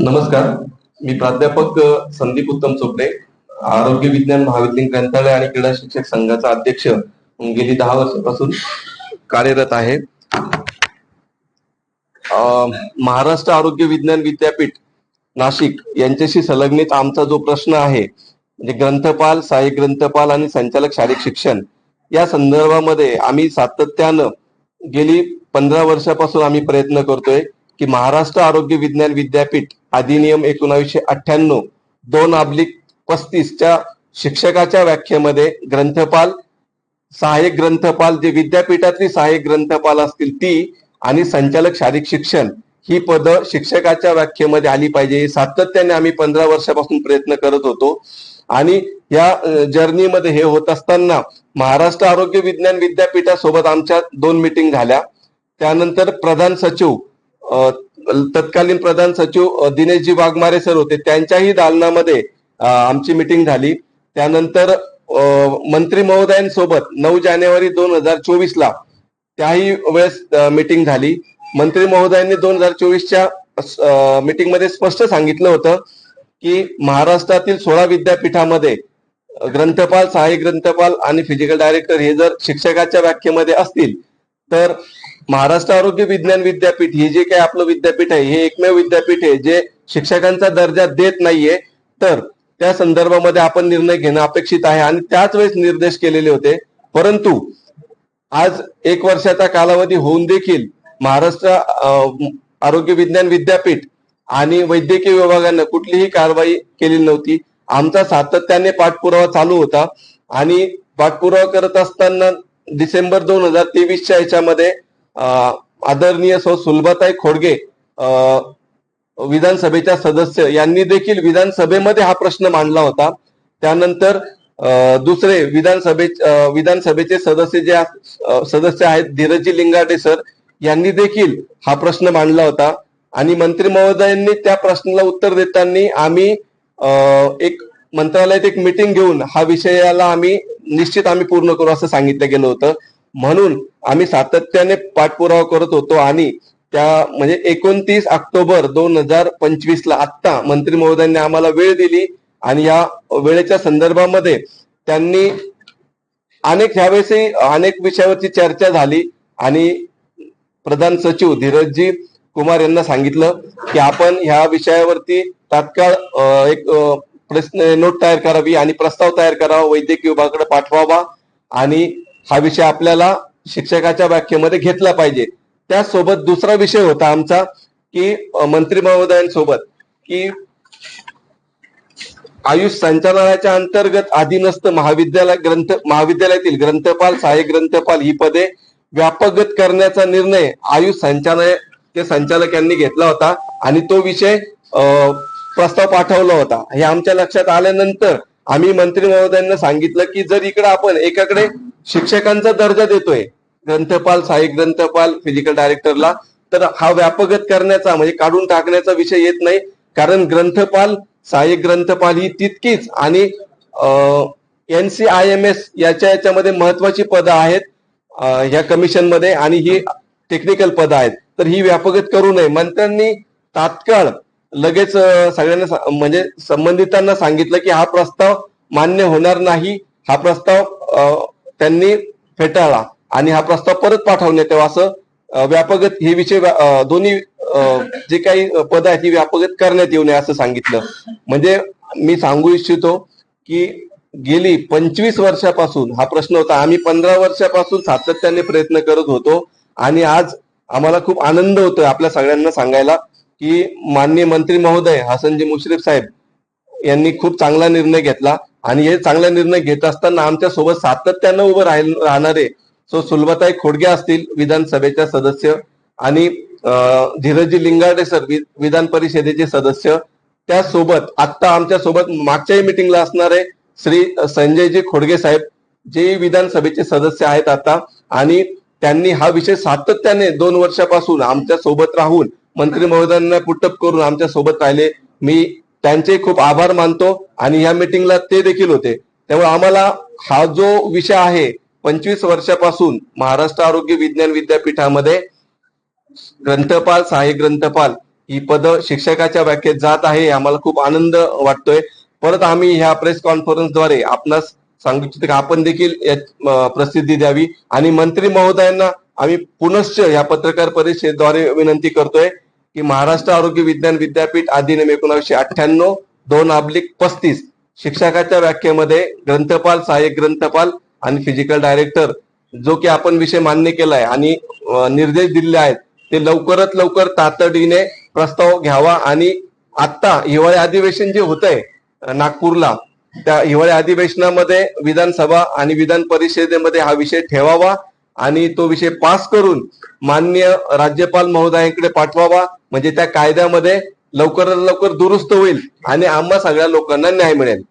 नमस्कार. मी प्राध्यापक संदीप उत्तम चोपडे आरोग्य विज्ञान महाविद्यालय ग्रंथालय आणि क्रीडा शिक्षक संघाचा अध्यक्ष गेली दहा वर्षापासून कार्यरत आहे. महाराष्ट्र आरोग्य विज्ञान विद्यापीठ नाशिक यांच्याशी संलग्नित आमचा जो प्रश्न आहे म्हणजे ग्रंथपाल सहाय्यक ग्रंथपाल आणि संचालक शारीरिक शिक्षण या संदर्भामध्ये आम्ही सातत्यानं गेली पंधरा वर्षापासून आम्ही प्रयत्न करतोय की महाराष्ट्र आरोग्य विज्ञान विद्यापीठ अधिनियम एकोणावीसशे अठ्ठ्याण्णव दोन अब्लिक पस्तीसच्या शिक्षकाच्या व्याख्येमध्ये ग्रंथपाल सहाय्यक ग्रंथपाल जे विद्यापीठातली सहाय्यक ग्रंथपाल असतील ती आणि संचालक शारीरिक शिक्षण ही पद शिक्षकाच्या व्याख्येमध्ये आली पाहिजे. सातत्याने आम्ही पंधरा वर्षापासून प्रयत्न करत होतो. आणि या जर्नीमध्ये हे होत असताना महाराष्ट्र आरोग्य विज्ञान विद्यापीठासोबत आमच्या दोन मिटिंग झाल्या. त्यानंतर प्रधान सचिव तत्कालीन प्रधान सचिव दिनेशजी वाघमारे सर होते. त्यांच्याही दालनामध्ये आमची मिटिंग झाली. त्यानंतर मंत्री महोदयांसोबत नऊ जानेवारी दोन हजार चोवीस ला त्याही वेळेस मिटिंग झाली. मंत्री महोदयांनी दोन हजार चोवीसच्या मीटिंगमध्ये स्पष्ट सांगितलं होतं की महाराष्ट्रातील सोळा विद्यापीठामध्ये ग्रंथपाल सहाय्यक ग्रंथपाल आणि फिजिकल डायरेक्टर हे जर शिक्षकाच्या व्याख्येमध्ये असतील तर महाराष्ट्र आरोग्य विज्ञान विद्यापीठ हे जे काही आपलं विद्यापीठ आहे हे एकमेव विद्यापीठ आहे जे शिक्षकांचा दर्जा देत नाहीये तर त्या संदर्भामध्ये आपण निर्णय घेणं अपेक्षित आहे आणि त्याच वेळेस निर्देश केलेले होते. परंतु आज एक वर्षाचा कालावधी होऊन देखील महाराष्ट्र आरोग्य विज्ञान विद्यापीठ आणि वैद्यकीय विभागानं कुठलीही कारवाई केलेली नव्हती. आमचा सातत्याने पाठपुरावा चालू होता. आणि पाठपुरावा करत असताना डिसेंबर दोन हजार तेवीसच्या याच्यामध्ये आदरणीय सौ सुलभाताई खोडगे विधानसभेच्या सदस्य यांनी देखील विधानसभेमध्ये हा प्रश्न मांडला होता. त्यानंतर दुसरे विधानसभे विधानसभेचे सदस्य जे सदस्य आहेत धीरजी लिंगाडे सर यांनी देखील हा प्रश्न मांडला होता. आणि मंत्री महोदयांनी त्या प्रश्नाला उत्तर देताना आम्ही एक मंत्रालयात एक मिटिंग घेऊन हा विषयाला आम्ही निश्चित आम्ही पूर्ण करू असं सांगितलं गेलं होतं. म्हणून आम्ही सातत्याने पाठपुरावा करत होतो आणि त्या म्हणजे एकोणतीस ऑक्टोबर दोन हजार पंचवीस ला आत्ता मंत्री महोदयांनी आम्हाला वेळ दिली आणि या वेळेच्या संदर्भामध्ये त्यांनी अनेक ह्यावेळेसही अनेक विषयावरची चर्चा झाली आणि प्रधान सचिव धीरजजी कुमार यांना सांगितलं की आपण ह्या विषयावरती तात्काळ एक प्रश्न नोट तयार करावी आणि प्रस्ताव तयार करावा वैद्यकीय विभागाकडे पाठवावा आणि हा विषय आपल्याला शिक्षकाच्या व्याख्येमध्ये घेतला पाहिजे. त्यासोबत दुसरा विषय होता आमचा की मंत्री महोदयांसोबत की आयुष संचालनाच्या अंतर्गत अधीनस्थ महाविद्यालय ग्रंथ महाविद्यालयातील ग्रंथपाल सहाय्यक ग्रंथपाल ही पदे व्यापगत करण्याचा निर्णय आयुष संचालय ते संचालक यांनी घेतला होता आणि तो विषय प्रस्ताव पाठवला होता. हे आमच्या लक्षात आल्यानंतर आम्ही मंत्री महोदयांना सांगितलं की जर इकडे आपण एकाकडे शिक्षकांचा दर्जा देतोय ग्रंथपाल सहाय्यक ग्रंथपाल फिजिकल डायरेक्टरला तर हा व्यापगत करण्याचा म्हणजे काढून टाकण्याचा विषय येत नाही. कारण ग्रंथपाल सहाय्यक ग्रंथपाल ही तितकीच आणि N C I M S याच्या याच्यामध्ये महत्वाची पदं आहेत ह्या कमिशनमध्ये आणि ही टेक्निकल पद आहेत. तर ही व्यापकत करू नये. मंत्र्यांनी तात्काळ लगेच सगळ्यांना म्हणजे संबंधितांना सांगितलं की हा प्रस्ताव मान्य होणार नाही. हा प्रस्ताव त्यांनी फेटाळला आणि हा प्रस्ताव परत पाठवण्यात यावा असं व्यापगत हे विषय दोन्ही जे काही पद आहेत ही व्यापगत करण्यात येऊ नये असं सांगितलं. म्हणजे मी सांगू इच्छितो की गेली पंचवीस वर्षापासून हा प्रश्न होता. आम्ही पंधरा वर्षापासून सातत्याने प्रयत्न करत होतो. आणि आज आम्हाला खूप आनंद होतोय आपल्या सगळ्यांना सांगायला की माननीय मंत्री महोदय हसनजी मुश्रीफ साहेब यांनी खूप चांगला निर्णय घेतला. आणि हे चांगला निर्णय घेत असताना आमच्यासोबत सातत्यानं उभं राहील राहणारे सो सुलभताई खोडगे असतील विधानसभेच्या सदस्य आणि धीरजी लिंगाडे सर वि- विधान परिषदेचे सदस्य. त्यासोबत आत्ता आमच्यासोबत मागच्याही मिटिंगला असणारे श्री संजयजी खोडगे साहेब जे विधानसभेचे सदस्य आहेत आता. आणि त्यांनी हा विषय सातत्याने दोन वर्षापासून आमच्यासोबत राहून मंत्री महोदयांना पुटअप करून आमच्यासोबत राहिले. मी त्यांचे खूप आभार मानतो आणि या मिटिंगला ते देखील होते. त्यामुळे आम्हाला हा जो विषय आहे पंचवीस वर्षापासून महाराष्ट्र आरोग्य विज्ञान विद्यापीठामध्ये ग्रंथपाल सहाय्यक ग्रंथपाल ही पद शिक्षकाच्या व्याख्येत जात आहे आम्हाला खूप आनंद वाटतोय. परत आम्ही ह्या प्रेस कॉन्फरन्सद्वारे आपणास सांगू इच्छितो की आपण देखील प्रसिद्धी द्यावी. आणि मंत्री महोदयांना आम्ही पुनश्च या पत्रकार परिषदेद्वारे विनंती करतोय की महाराष्ट्र आरोग्य विज्ञान विद्यापीठ अधिनियम एकोणीसशे अठ्ठ्याण्णव दोन अब्लिक पस्तीस शिक्षकाच्या व्याख्येमध्ये ग्रंथपाल सहाय्यक ग्रंथपाल आणि फिजिकल डायरेक्टर जो की आपण विषय मान्य केलाय आणि निर्देश दिलेले आहेत ते लवकरात लवकर तातडीने प्रस्ताव घ्यावा आणि आता हिवाळी अधिवेशन जे होत आहे नागपूरला त्या हिवाळ्या अधिवेशनामध्ये विधानसभा आणि विधान परिषदेमध्ये हा विषय ठेवावा आणि तो विषय पास करून मान्य राज्यपाल महोदयांकडे पाठवावा. म्हणजे त्या कायद्यामध्ये लवकरात लवकर दुरुस्त होईल आणि आम्हा सगळ्या लोकांना न्याय मिळेल.